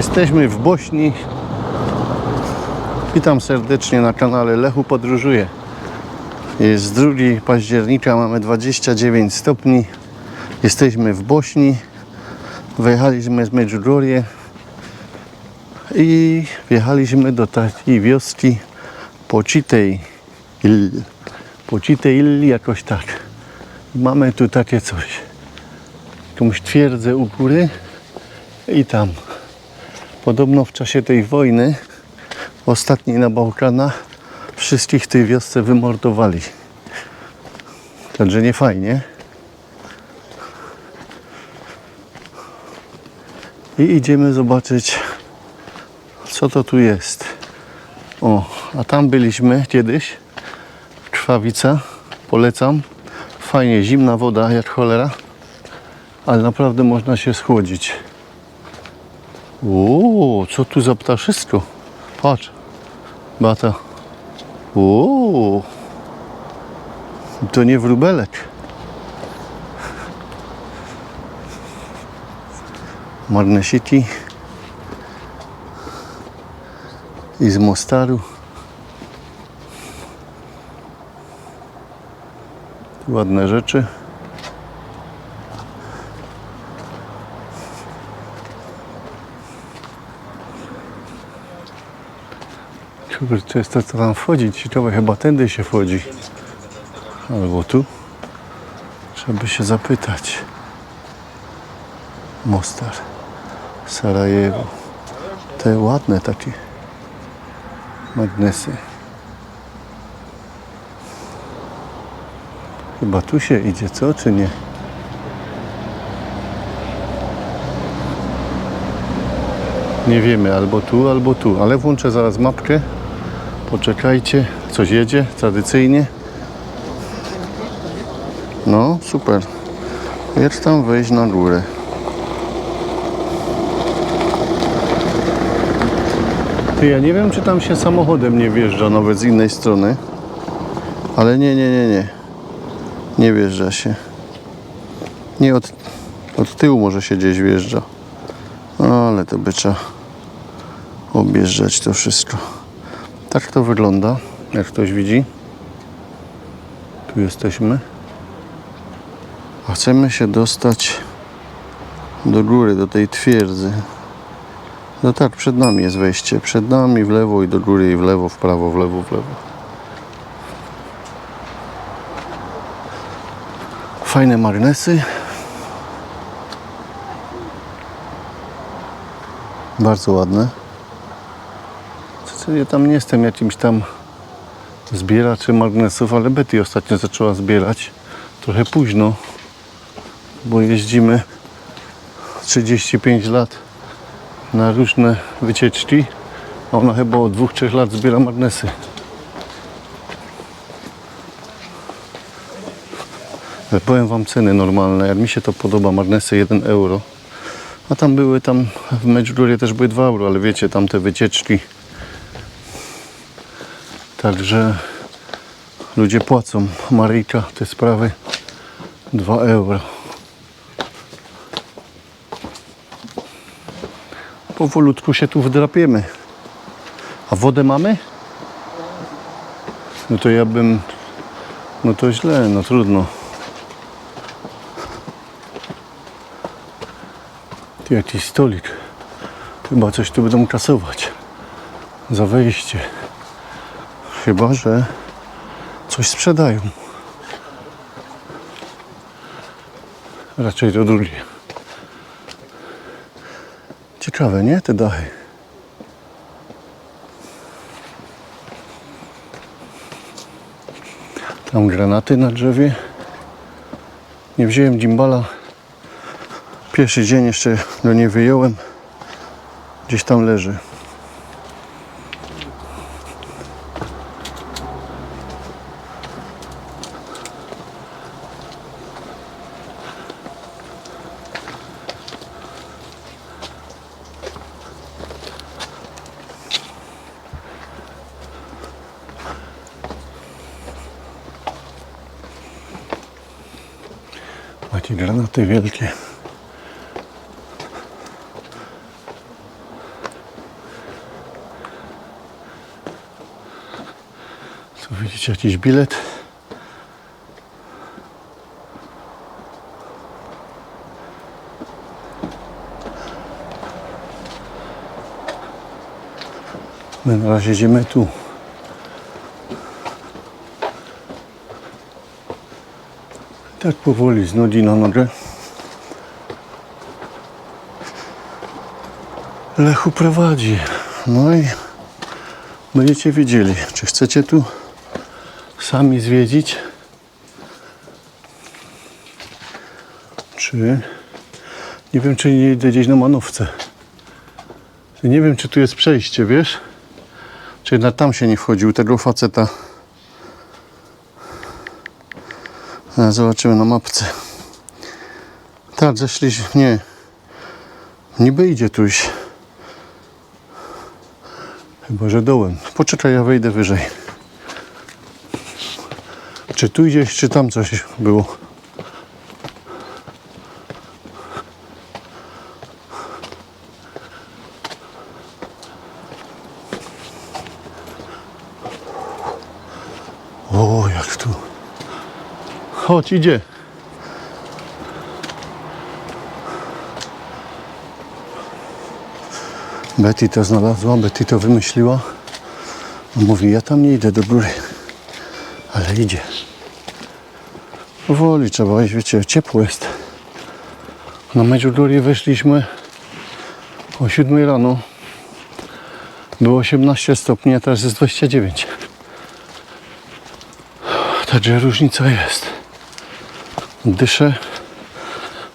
Jesteśmy w Bośni. Witam serdecznie na kanale Lechu Podróżuje. Jest 2 października, mamy 29 stopni. Jesteśmy w Bośni. Wyjechaliśmy z Medjugorje i wjechaliśmy do takiej wioski Pocitej Il. Pocitej Il jakoś tak. Mamy tu takie coś. Jakąś twierdzę u góry i tam. Podobno w czasie tej wojny ostatniej na Bałkanach wszystkich w tej wiosce wymordowali. Także nie fajnie. I idziemy zobaczyć, co to tu jest. O, a tam byliśmy kiedyś. Krwawica, polecam. Fajnie, zimna woda jak cholera, ale naprawdę można się schłodzić. Uuu, co tu za ptaszysko? Patrz, bata. Uuu, to nie wróbelek. Marnesiki i z Mostaru. Ładne rzeczy. Kurczę, jest to co tam wchodzi. Ciekawe, chyba tędy się wchodzi. Albo tu. Trzeba by się zapytać. Mostar. Sarajewo. Te ładne takie magnesy. Chyba tu się idzie, co? Czy nie? Nie wiemy, albo tu, albo tu. Ale włączę zaraz mapkę. Poczekajcie. Coś jedzie tradycyjnie. No, super. Jak tam wejść na górę? Ty, ja nie wiem, czy tam się samochodem nie wjeżdża nawet z innej strony. Ale nie, nie, nie, nie. Nie wjeżdża się. Nie od, od tyłu może się gdzieś wjeżdża. Ale to by trzeba objeżdżać to wszystko. Tak to wygląda, jak ktoś widzi. Tu jesteśmy. A chcemy się dostać do góry, do tej twierdzy. No tak, przed nami jest wejście. Przed nami w lewo i do góry i w lewo, w prawo, w lewo, w lewo. Fajne magnesy. Bardzo ładne. Ja tam nie jestem jakimś tam zbieraczem magnesów, ale Betty ostatnio zaczęła zbierać. Trochę późno, bo jeździmy 35 lat na różne wycieczki. A ona chyba od 2-3 lat zbiera magnesy. Ale powiem Wam ceny normalne. Jak mi się to podoba, magnesy 1 euro. A tam były, tam w Medjugorje też były 2 euro, ale wiecie, tam te wycieczki. Także ludzie płacą. Maryjka, te sprawy 2 euro. Powolutku się tu wdrapiemy. A wodę mamy? No to ja bym... No to źle, no trudno. Jakiś stolik. Chyba coś tu będą kasować. Za wejście. Chyba, że coś sprzedają. Raczej to drugie. Ciekawe, nie? Te dachy. Tam granaty na drzewie. Nie wziąłem gimbala. Pierwszy dzień jeszcze go nie wyjąłem. Gdzieś tam leży. Takie granaty wielkie. Tu widzicie jakiś bilet. My na razie idziemy tu. Tak powoli z na nogę. Lechu prowadzi. No i będziecie wiedzieli, czy chcecie tu sami zwiedzić, czy nie wiem, czy nie idę gdzieś na manówce. Nie wiem, czy tu jest przejście, wiesz? Czy jednak tam się nie wchodził, tego faceta. Zobaczymy na mapce. Tak, zeszliśmy. Nie. Niby idzie tuś. Chyba, że dołem. Poczekaj, ja wejdę wyżej. Czy tu gdzieś, czy tam coś było? O, jak tu. Chodź, idzie. Betty to znalazła, Betty to wymyśliła. Mówi, ja tam nie idę do góry. Ale idzie. Powoli trzeba iść, wiecie, ciepło jest. Na Medjugorje weszliśmy o 7 rano. Było 18 stopni, a teraz jest 29. Także różnica jest. Dyszę,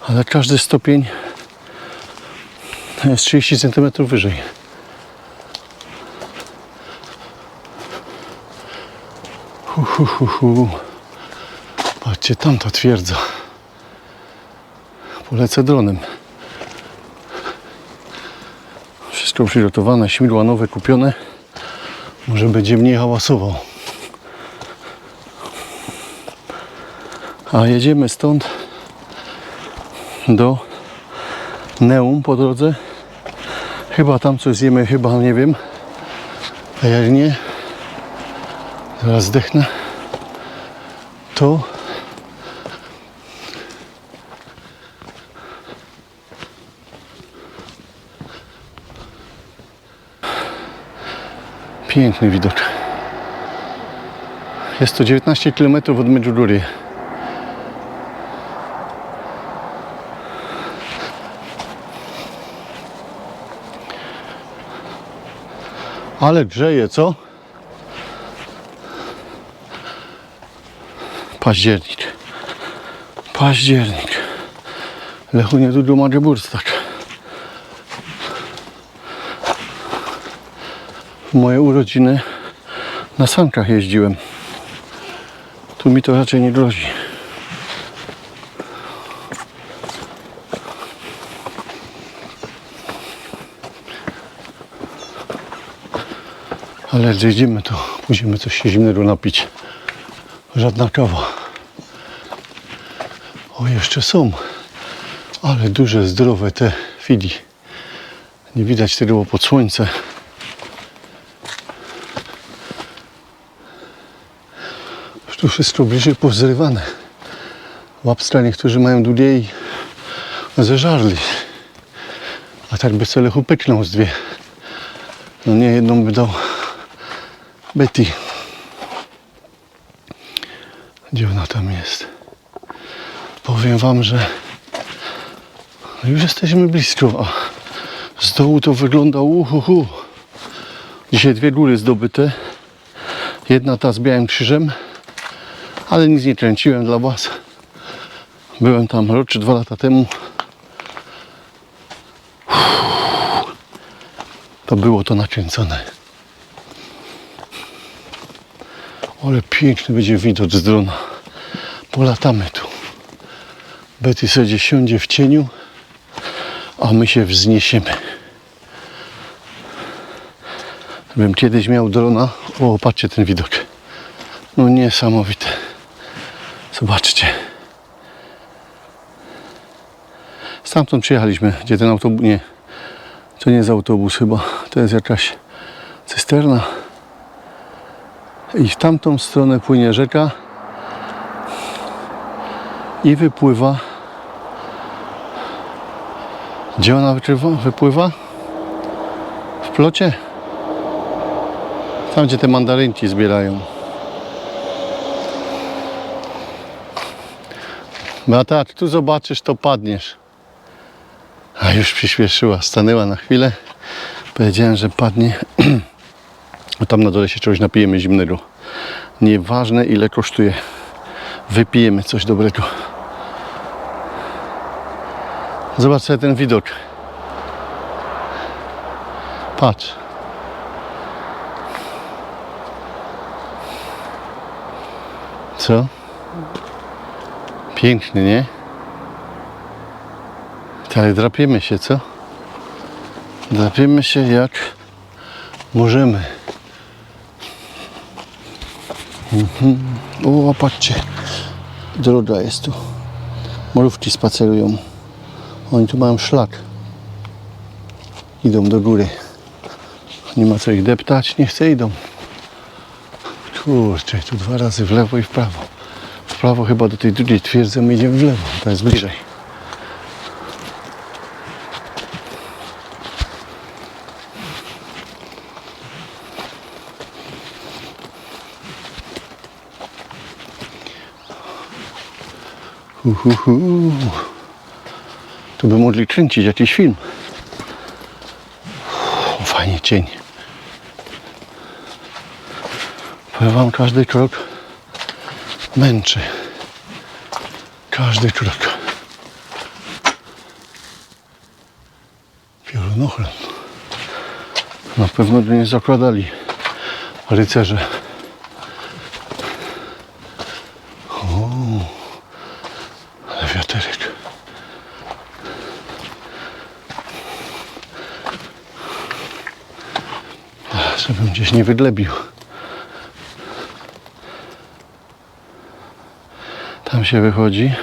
ale każdy stopień jest 30 cm wyżej. Hu, hu. Patrzcie, tamta twierdza. Polecę dronem. Wszystko przygotowane, śmigła nowe kupione. Może będzie mniej hałasował. A jedziemy stąd do Neum po drodze. Chyba tam coś zjemy, chyba nie wiem. A jak nie, zaraz zdechnę. To piękny widok. Jest to 19 km od Medjugorje. Ale grzeje, co? Październik. Październik. Lechu niedługo ma Geburstak. W moje urodziny na sankach jeździłem. Tu mi to raczej nie grozi. Ale jak zjedziemy, to pójdziemy coś się zimnego napić. Żadna kawa. O, jeszcze są. Ale duże, zdrowe te fili. Nie widać tego pod słońce. Już tu wszystko bliżej pozrywane. Łapstra niektórzy mają długie i zeżarli. A tak by sobie pyknął z dwie. No nie, jedną by dał Betty. Gdzie ona tam jest? Powiem wam, że już jesteśmy blisko, a z dołu to wygląda uhuhu. Dzisiaj dwie góry zdobyte. Jedna ta z białym krzyżem, ale nic nie kręciłem dla was. Byłem tam rok czy dwa lata temu. To było to nakręcone. Ale piękny będzie widok z drona. Polatamy tu. Betty sobie siądzie w cieniu, a my się wzniesiemy. Gdybym kiedyś miał drona, o patrzcie ten widok. No niesamowite. Zobaczcie. Stamtąd przyjechaliśmy, gdzie ten autobus, nie, to nie jest autobus chyba, to jest jakaś cysterna. I w tamtą stronę płynie rzeka i wypływa. Gdzie ona wypływa? W plocie? Tam, gdzie te mandarynki zbierają. Beata, jak tu zobaczysz, to padniesz. A już przyspieszyła, stanęła na chwilę. Powiedziałem, że padnie. Tam na dole się czegoś napijemy zimnego. Nieważne ile kosztuje. Wypijemy coś dobrego. Zobacz sobie ten widok. Patrz. Co? Piękny, nie? Ale drapiemy się, co? Drapiemy się jak możemy. Mhm. O, patrzcie. Droga jest tu. Mrówki spacerują. Oni tu mają szlak. Idą do góry. Nie ma co ich deptać, nie chce idą. Kurczę, tu dwa razy w lewo i w prawo. W prawo chyba do tej drugiej twierdzy, my idziemy w lewo. To jest bliżej. Uhuhu. Tu by mogli kręcić jakiś film. O, Fajnie cień. Powiem wam, każdy krok męczy. Każdy krok. Piorunochron. Na pewno by nie zakładali rycerze. Ale wiaterek. Ach, Żebym gdzieś nie wydlebił. Tam się wychodzi.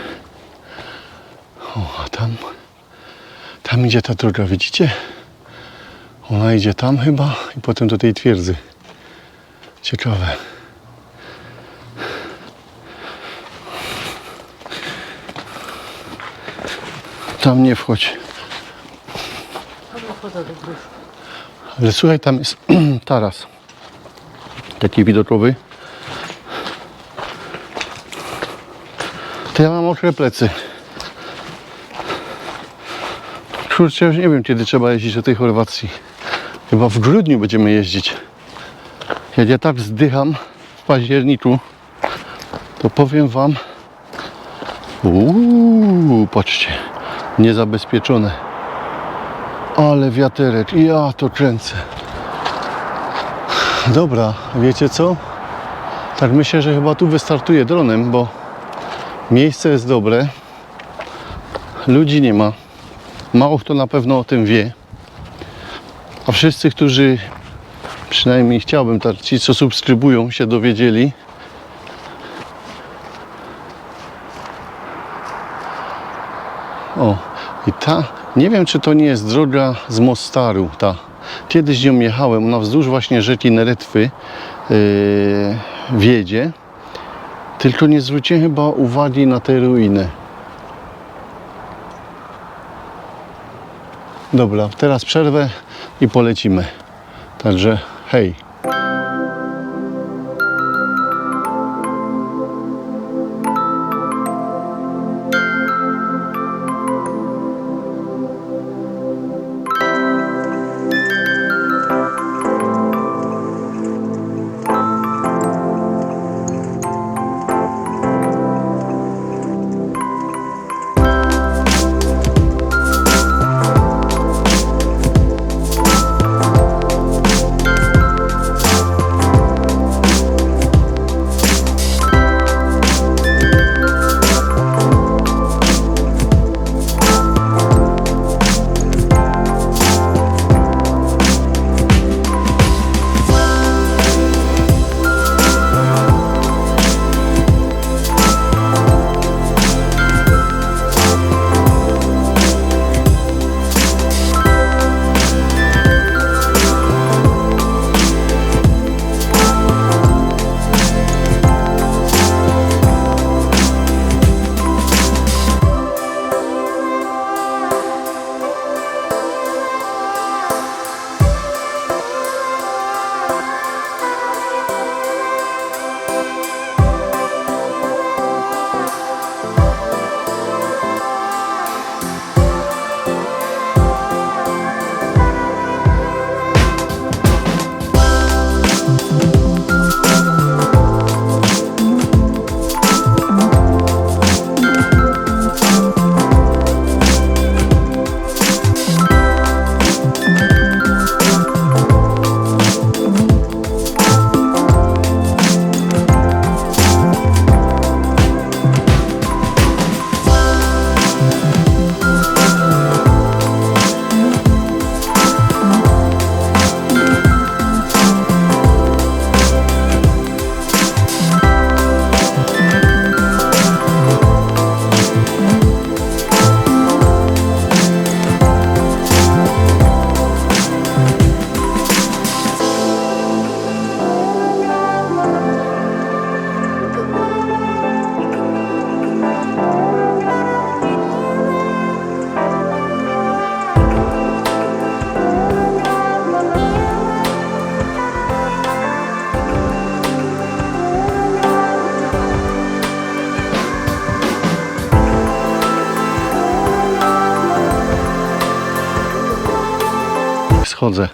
O, a tam. Tam idzie ta droga, widzicie? Ona idzie tam chyba i potem do tej twierdzy. Ciekawe. Tam nie wchodź. Ale słuchaj, tam jest taras. Taki widokowy. To ja mam mokre plecy. Kurczę, już nie wiem kiedy trzeba jeździć do tej Chorwacji. Chyba w grudniu będziemy jeździć. Jak ja tak zdycham w październiku, to powiem wam. Uuu, patrzcie, niezabezpieczone. Ale wiaterek, ja to kręcę. Dobra, wiecie co? Tak myślę, że chyba tu wystartuję dronem, bo miejsce jest dobre. Ludzi nie ma. Mało kto na pewno o tym wie. A wszyscy, którzy przynajmniej chciałbym, tak, ci co subskrybują się dowiedzieli. O, i ta, nie wiem czy to nie jest droga z Mostaru, ta. Kiedyś nią jechałem, ona wzdłuż właśnie rzeki Neretwy yy, wiedzie. Tylko nie zwróciłem chyba uwagi na te ruiny. Dobra, teraz przerwę i polecimy. Także hej. Schodzę.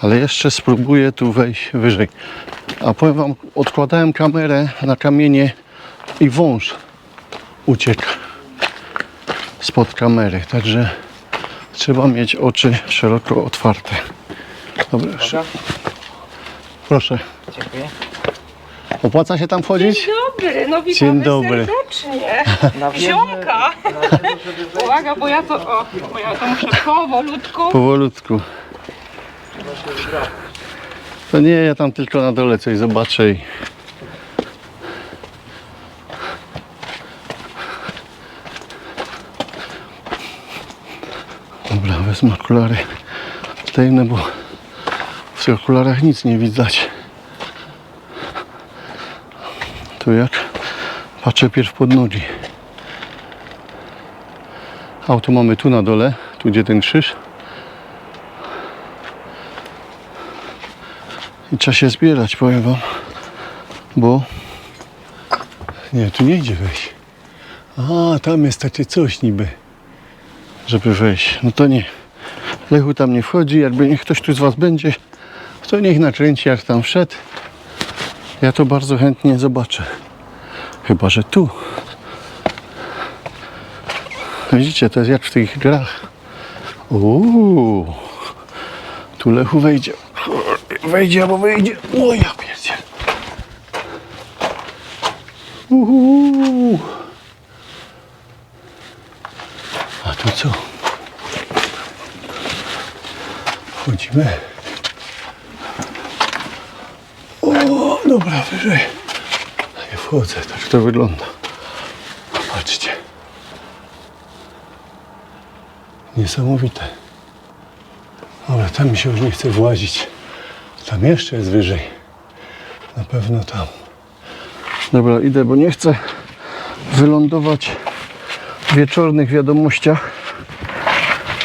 Ale jeszcze spróbuję tu wejść wyżej. A powiem wam, odkładałem kamerę na kamienie i wąż uciekł spod kamery. Także trzeba mieć oczy szeroko otwarte. Dobra, jeszcze. Proszę. Dziękuję. Opłaca się tam wchodzić? Dzień dobry, no witamy Dzień dobry. serdecznie. Ziomka. Uwaga, bo ja to, o, bo ja to muszę powolutku. Powolutku. To nie, ja tam tylko na dole coś zobaczę i... Dobra, wezmę okulary. Zdejmę, bo w tych okularach nic nie widać. Tu jak? Patrzę pierw pod nogi. Auto mamy tu na dole, tu gdzie ten krzyż. I trzeba się zbierać, powiem wam. Bo... Nie, tu nie idzie wejść. A, tam jest takie coś niby. Żeby wejść. No to nie. Lechu tam nie wchodzi. Jakby niech ktoś tu z was będzie, to niech nakręci jak tam wszedł. Ja to bardzo chętnie zobaczę. Chyba, że tu. Widzicie, to jest jak w tych grach. Uuu. Tu Lechu wejdzie. Wejdzie albo wyjdzie. O ja pierdzie. A tu co? Wchodzimy. O, dobra, wyżej. Nie wchodzę, tak to wygląda. Patrzcie. Niesamowite. Ale tam mi się już nie chce włazić. Tam jeszcze jest wyżej. Na pewno tam. Dobra, idę, bo nie chcę wylądować w wieczornych wiadomościach,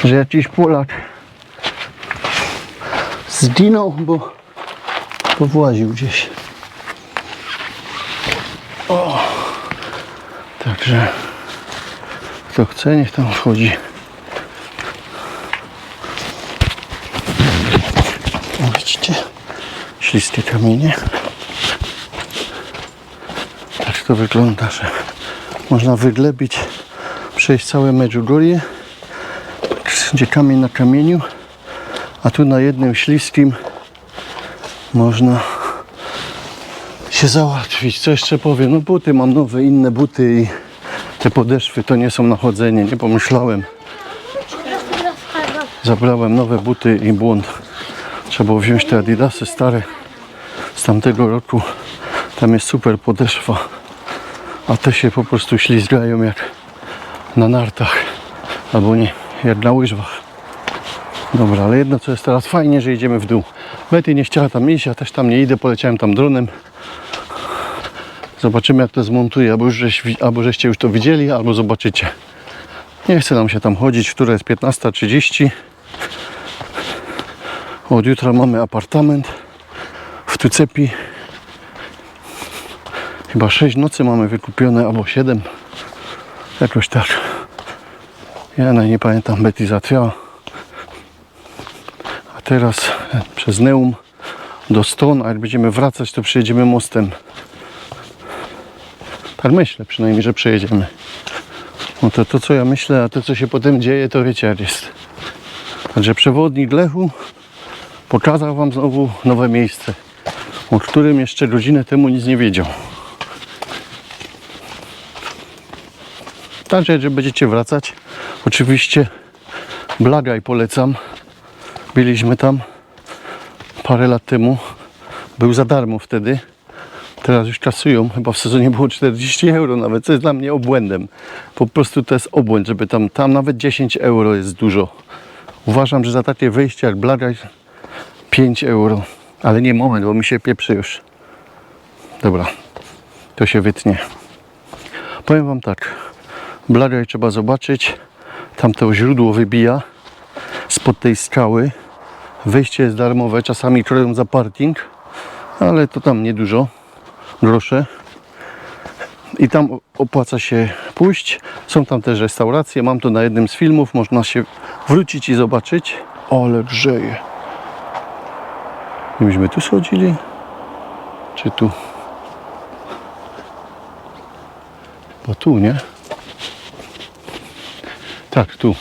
że jakiś Polak zginął, bo powłaził gdzieś. O! Także kto chce, niech tam wchodzi. O, Widzicie? Śliskie kamienie. Tak to wygląda, że można wyglebić, przejść całe Medjugorje, gdzie kamień na kamieniu, a tu na jednym śliskim można się załatwić. Co jeszcze powiem? No buty mam nowe, inne buty i te podeszwy to nie są na chodzenie, nie pomyślałem. Zabrałem nowe buty i błąd. Trzeba było wziąć te adidasy stare tamtego roku. Tam jest super podeszwa. A te się po prostu ślizgają jak na nartach. Albo nie, jak na łyżwach. Dobra, ale jedno co jest teraz fajnie, że idziemy w dół. Betty nie chciała tam iść, ja też tam nie idę, poleciałem tam dronem. Zobaczymy jak to zmontuję, albo, już albo żeście już to widzieli, albo zobaczycie. Nie chce nam się tam chodzić, która jest 15.30. Od jutra mamy apartament w Tucepi. Chyba 6 nocy mamy wykupione, albo 7. Jakoś tak. Ja nie pamiętam, Betty zatwiała. A teraz przez Neum do Ston, a jak będziemy wracać, to przejedziemy mostem. Tak myślę przynajmniej, że przejedziemy. No to to, co ja myślę, a to, co się potem dzieje, to wiecie jak jest. Także przewodnik Lechu pokazał Wam znowu nowe miejsce, o którym jeszcze godzinę temu nic nie wiedział. Także, że będziecie wracać, oczywiście Blagaj polecam. Byliśmy tam parę lat temu. Był za darmo wtedy. Teraz już kasują. Chyba w sezonie było 40 euro nawet, co jest dla mnie obłędem. Po prostu to jest obłęd, żeby tam, tam nawet 10 euro jest dużo. Uważam, że za takie wejście jak Blagaj 5 euro. Ale nie moment, bo mi się pieprzy już. Dobra, to się wytnie. Powiem Wam tak. Blagaj trzeba zobaczyć. Tam to źródło wybija spod tej skały. Wejście jest darmowe, czasami kroją za parking, ale to tam niedużo, grosze. I tam opłaca się pójść. Są tam też restauracje, mam to na jednym z filmów, można się wrócić i zobaczyć. Ale grzeje. I myśmy tu schodzili? Czy tu? Bo tu, nie? Tak, tu.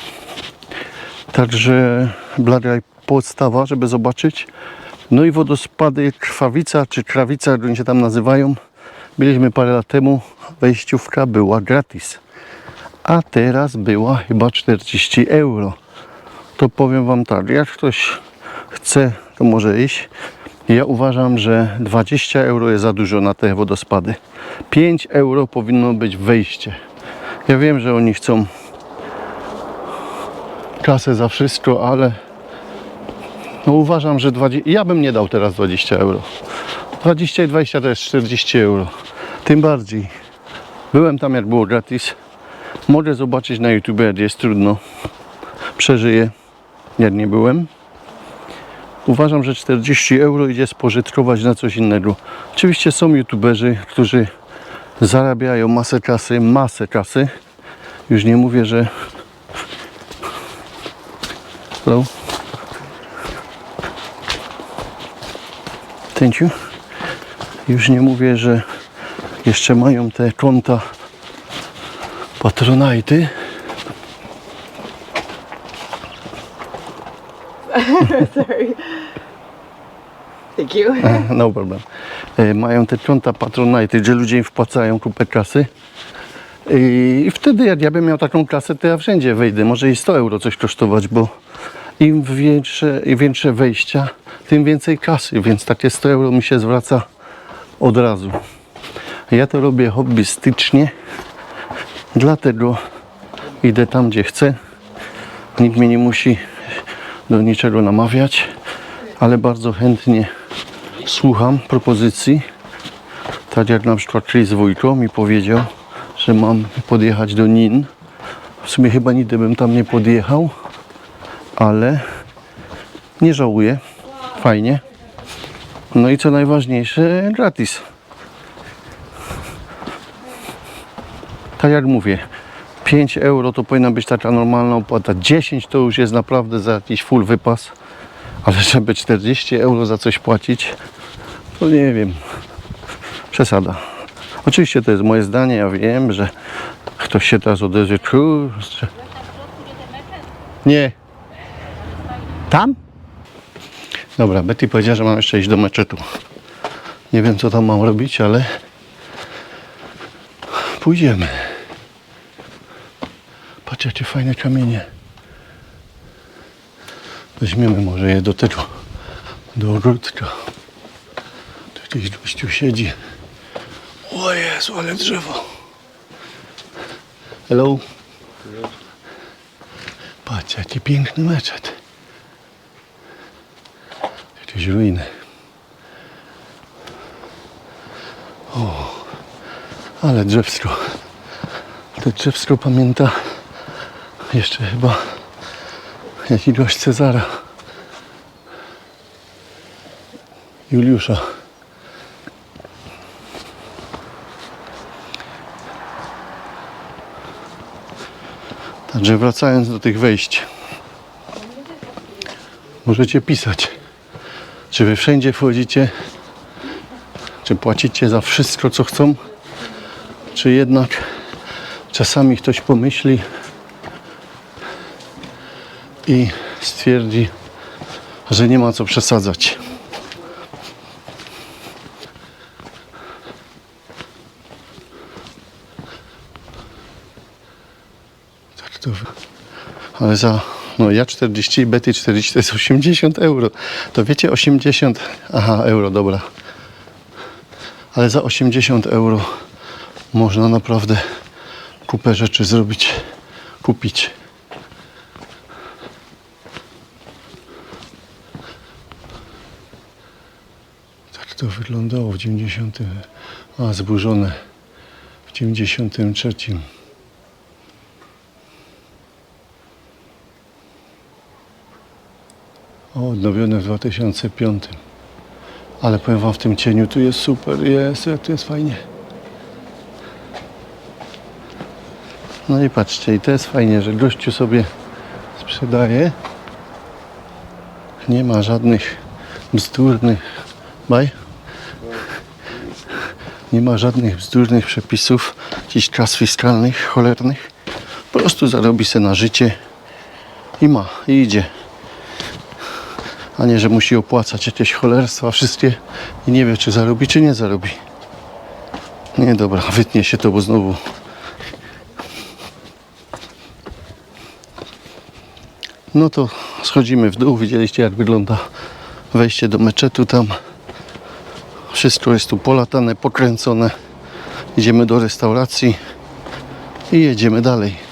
Także Bladaj podstawa, żeby zobaczyć. No i wodospady Krwawica, czy Krawica, jak oni się tam nazywają. Byliśmy parę lat temu, wejściówka była gratis. A teraz była chyba 40 euro. To powiem Wam tak, jak ktoś chce, to może iść. Ja uważam, że 20 euro jest za dużo na te wodospady. 5 euro powinno być wejście. Ja wiem, że oni chcą kasę za wszystko, ale no uważam, że 20, ja bym nie dał teraz 20 euro. 20 i 20 to jest 40 euro. Tym bardziej. Byłem tam jak było gratis. Mogę zobaczyć na YouTube, jak jest trudno. Przeżyję. Jak nie byłem. Uważam, że 40 euro idzie spożytkować na coś innego. Oczywiście są youtuberzy, którzy zarabiają masę kasy, masę kasy. Już nie mówię, że Hello. Thank you. Już nie mówię, że jeszcze mają te konta Patronite'y. Sorry. Thank you. No problem. E, Mają te konta Patronite, gdzie ludzie im wpłacają kupę kasy. I wtedy jak ja bym miał taką kasę, to ja wszędzie wejdę. Może i 100 euro coś kosztować, bo im większe, im większe wejścia, tym więcej kasy, więc takie 100 euro mi się zwraca od razu. Ja to robię hobbystycznie, dlatego idę tam, gdzie chcę. Nikt mnie nie musi do niczego namawiać, ale bardzo chętnie słucham propozycji. Tak jak na przykład Chris Wójko mi powiedział, że mam podjechać do Nin. W sumie chyba nigdy bym tam nie podjechał, ale nie żałuję. Fajnie. No i co najważniejsze, gratis. Tak jak mówię, 5 euro to powinna być taka normalna opłata. 10 to już jest naprawdę za jakiś full wypas. Ale żeby 40 euro za coś płacić, to nie wiem. Przesada. Oczywiście to jest moje zdanie, ja wiem, że ktoś się teraz odezwie, kurczę. Nie. Tam? Dobra, Betty powiedziała, że mam jeszcze iść do meczetu. Nie wiem, co tam mam robić, ale pójdziemy. Patrz, jakie fajne kamienie. Weźmiemy może je do tego, do ogródka. Tu jakiś gościu siedzi. O Jezu, ale drzewo. Hello. Patrz, jaki piękny meczet. Jakieś ruiny. O, ale drzewsko. To drzewsko pamięta jeszcze chyba jakiegoś Cezara. Juliusza. Także wracając do tych wejść. Możecie pisać, czy wy wszędzie wchodzicie, czy płacicie za wszystko, co chcą, czy jednak czasami ktoś pomyśli i stwierdzi, że nie ma co przesadzać. Tak Ale za, no ja 40 i Betty 40 to jest 80 euro. To wiecie 80, aha euro, dobra. Ale za 80 euro można naprawdę kupę rzeczy zrobić, kupić. Tak to wyglądało w 90. A, zburzone w 93. O, odnowione w 2005. Ale powiem Wam, w tym cieniu tu jest super, jest, tu jest fajnie. No i patrzcie, i to jest fajnie, że gościu sobie sprzedaje. Nie ma żadnych bzdurnych. Baj? Nie ma żadnych bzdurnych przepisów, jakichś kas fiskalnych, cholernych. Po prostu zarobi se na życie i ma, i idzie. A nie, że musi opłacać jakieś cholerstwa wszystkie i nie wie, czy zarobi, czy nie zarobi. Nie, dobra, wytnie się to, bo znowu No to schodzimy w dół. Widzieliście jak wygląda wejście do meczetu tam. Wszystko jest tu polatane, pokręcone. Idziemy do restauracji i jedziemy dalej.